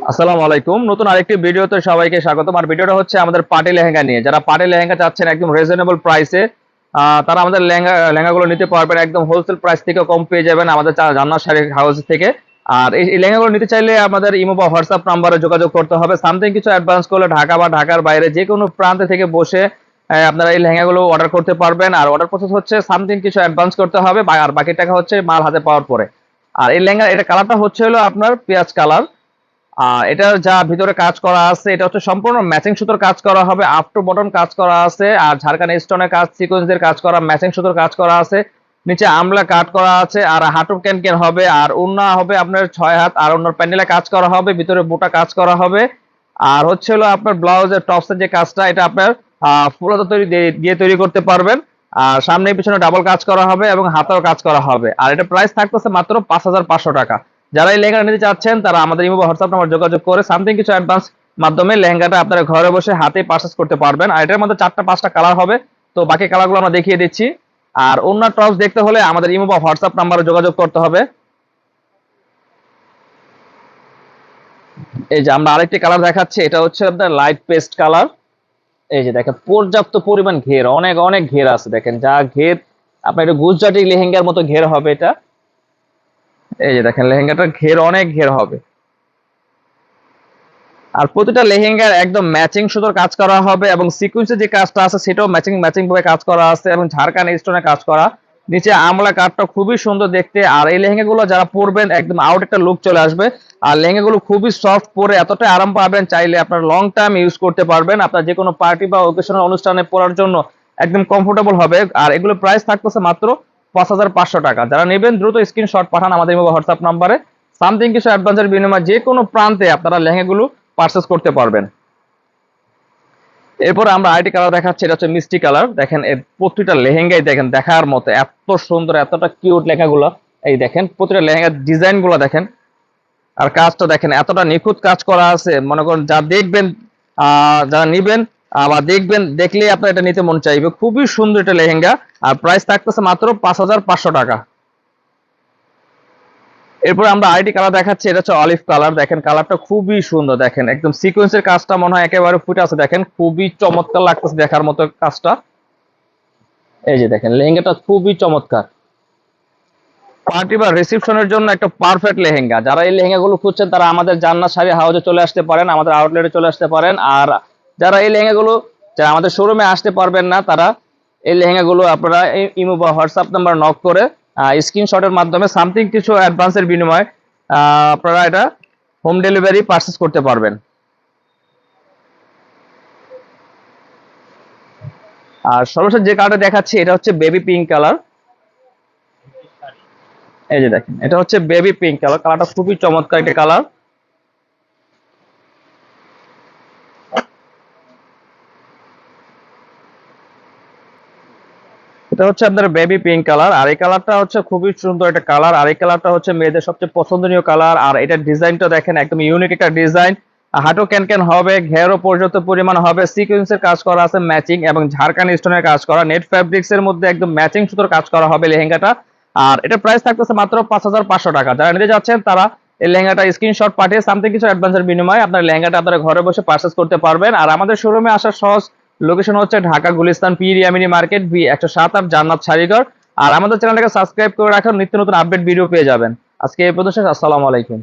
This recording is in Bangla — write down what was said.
আসসালামু আলাইকুম। নতুন আরেকটি ভিডিওতে সবাইকে স্বাগতম। আর ভিডিওটা হচ্ছে আমাদের পার্টি লেহেঙ্গা নিয়ে। যারা পার্টি লেহেঙ্গা চাচ্ছেন একদম রিজনেবল প্রাইসে তারা আমাদের লেহেঙ্গা, লেহেঙ্গাগুলো নিতে পারবেন একদম হোলসেল প্রাইস থেকে কম পেয়ে যাবেন আমাদের জান্নাত শাড়ি হাউস থেকে। আর এই লেহেঙ্গাগুলো নিতে চাইলে আমাদের ইমো বা হোয়াটসঅ্যাপ নাম্বারে যোগাযোগ করতে হবে। সামথিং কিছু অ্যাডভান্স করলে ঢাকা বা ঢাকার বাইরে যে কোনো প্রান্তে থেকে বসে আপনারা এই লেহেঙ্গাগুলো অর্ডার করতে পারবেন। আর অর্ডার প্রসেস হচ্ছে সামথিং কিছু অ্যাডভান্স করতে হবে আর বাকি টাকা হচ্ছে মাল হাতে পাওয়ার পরে। আর এই লেহেঙ্গা, এটা কালারটা হচ্ছে হলো আপনার পেঁয়াজ কালার এটা যা ভিতরে কাজ করা আছে, এটা হচ্ছে সম্পূর্ণ ম্যাচিং সুতোর কাজ করা হবে আপ টু বটন কাজ করা আছে, আর ঝাড়খান্ড স্টোনের কাজ সিকোয়েন্সের কাজ করা ম্যাচিং সুতোর কাজ করা আছে। নিচে আমলা কাট করা আছে, আর হাঁটু ক্যান ক্যান হবে, আর উন্না হবে আপনার ছয় হাত, আর অন্য প্যান্ডেলে কাজ করা হবে, ভিতরে বুটা কাজ করা হবে। আর হচ্ছে হলো আপনার ব্লাউজের টপসের যে কাজটা, এটা আপনার ফুলাতো তৈরি দিয়ে- তৈরি করতে পারবেন। আর সামনে পিছনে ডাবল কাজ করা হবে এবং হাতেও কাজ করা হবে। আর এটা প্রাইস থাকতেছে মাত্র পাঁচ হাজার পাঁচশো টাকা। যারা এই লেহেঙ্গাটা নিতে চাচ্ছেন, তারা আমাদের ইমো হোয়াটসঅ্যাপ নাম্বার যোগাযোগ করে সামথিং কিছু অ্যাডভান্স মাধ্যমে লেহেঙ্গাটা আপনারা ঘরে বসে হাতে পারচেস করতে পারবেন। আর এটার মধ্যে চারটা, পাঁচটা কালার হবে। তো বাকি কালারগুলো আমরা দেখিয়ে দিচ্ছি। আর অন্য টপস দেখতে হলে আমাদের ইমো বা হোয়াটসঅ্যাপ নাম্বারে যোগাযোগ করতে হবে। এই যে আমরা আরেকটি কালার দেখাচ্ছি, এটা হচ্ছে আপনার লাইট পেস্ট কালার এই যে দেখেন, পর্যাপ্ত পরিমাণ ঘের, অনেক অনেক ঘের আছে। দেখেন, যা ঘের, আপনার এটা গুজরাটি লেহেঙ্গার মতো ঘের হবে এটা। এই যে দেখেন, লেহেঙ্গাটার ঘের অনেক ঘের হবে। আর প্রতিটা লেহেঙ্গার একদম ম্যাচিং সুতোর কাজ করা হবে এবং সিকুয়েন্সের যে কাজটা আছে সেটাও ম্যাচিং ম্যাচিং ভাবে কাজ করা আছে এবং ঝাড়খান স্টোনে কাজ করা। নিচে আমলা কাঠটা খুবই সুন্দর দেখতে। আর এই লেহেঙ্গাগুলো যারা পরবেন, একদম আউট একটা লুক চলে আসবে। আর লেহেঙ্গাগুলো খুবই সফট পরে এতটাই আরাম পাবেন, চাইলে আপনার লং টাইম ইউজ করতে পারবেন। আপনার যে কোনো পার্টি বা ওকেশনাল অনুষ্ঠানে পরার জন্য একদম কমফোর্টেবল হবে। আর এগুলো প্রাইস থাকতেছে মাত্র পাঁচ হাজার পাঁচশো টাকা। যারা নেবেন, দ্রুত স্ক্রিনশট পাঠান আমাদের হোয়াটসঅ্যাপ নাম্বারে সামথিং কিছু অ্যাডভান্সের বিনিময়ে যে কোনো প্রান্তে আপনারা লেহেঙ্গাগুলো পারচেস করতে পারবেন। এরপর আমরা আইটি কালার দেখাচ্ছি, এটা হচ্ছে মিষ্টি কালার দেখেন, এর প্রতিটা লেহেঙ্গাই দেখেন, দেখার মতো, এত সুন্দর, এতটা কিউট লেখাগুলো এই দেখেন, প্রতিটা লেহেঙ্গার ডিজাইনগুলো দেখেন। আর কাজটা দেখেন, এতটা নিখুঁত কাজ করা আছে। মনে করেন, যা দেখবেন যারা নিবেন আবার দেখবেন, দেখলেই আপনার এটা নিতে মন চাইবে। খুবই সুন্দর এটা লেহেঙ্গা। আর প্রাইস থাকতেছে মাত্র পাঁচ হাজার পাঁচশো টাকা। এরপর আমরা আইডি কালার দেখাচ্ছি, এটা হচ্ছে অলিভ কালার দেখেন কালারটা খুবই সুন্দর, দেখেন। একদম সিকোয়েন্সের কাজটা মনে হয় একেবারে ফুটে আছে, দেখেন। খুবই চমৎকার লাগতেছে দেখার মতো কাজটা। এই যে দেখেন, লেহেঙ্গাটা খুবই চমৎকার। পার্টি বা রিসেপশনের জন্য একটা পারফেক্ট লেহেঙ্গা। যারা এই লেহেঙ্গাগুলো খুঁজছেন, তারা আমাদের জান্নাত শাড়ি হাউজে চলে আসতে পারেন, আমাদের আউটলেটে চলে আসতে পারেন। আর যারা এই লেহেঙ্গাগুলো যারা আমাদের শোরুমে আসতে পারবেন না, তারা এই লেহেঙ্গাগুলো আপনারা ইমো বা হোয়াটসঅ্যাপ নাম্বার নক করে স্ক্রিনশটের মাধ্যমে সামথিং কিছু অ্যাডভান্সের বিনিময়ে আপনারা এটা হোম ডেলিভারি পারচেস করতে পারবেন। আর সর্বশেষ যে কালারটা দেখাচ্ছি, এটা হচ্ছে বেবি পিঙ্ক কালার এই যে দেখেন, এটা হচ্ছে বেবি পিঙ্ক কালার কালারটা খুবই চমৎকার একটা কালার এটা হচ্ছে আপনার বেবি পিঙ্ক কালার আর এই কালারটা হচ্ছে খুবই সুন্দর একটা কালার আর এই কালারটা হচ্ছে মেয়েদের সবচেয়ে পছন্দনীয় কালার আর এটার ডিজাইনটা দেখেন একদম ইউনিক একটা ডিজাইন হাঁটু ক্যান ক্যান হবে, ঘেরও পর্যাপ্ত পরিমাণ হবে সিকোয়েন্সের কাজ করা আছে ম্যাচিং এবং ঝাড়খান স্টোনের কাজ করা নেট ফ্যাব্রিক্স এর মধ্যে একদম ম্যাচিং সুতোর কাজ করা হবে লেহেঙ্গাটা, আর এটা প্রাইস থাকতেছে মাত্র পাঁচ হাজার পাঁচশো টাকা, যারা নিতে যাচ্ছেন তারা এই লেহেঙ্গাটা স্ক্রিনশট পাঠিয়ে সামথিং কিছু অ্যাডভান্সের বিনিময়ে আপনার লেহেঙ্গাটা আপনারা ঘরে বসে পারচেস করতে পারবেন, আর আমাদের শোরুমে আসার সহজ লোকেশন হচ্ছে ঢাকা গুলিস্তান পিরিয়ামিনি মার্কেট বি একশো সাত আট জান্নাত শাড়িঘর আর আমাদের চ্যানেলটাকে সাবস্ক্রাইব করে রাখুন, নিত্য নতুন আপডেট ভিডিও পেয়ে যাবেন। আজকে এই প্রদর্শন আসসালামু আলাইকুম।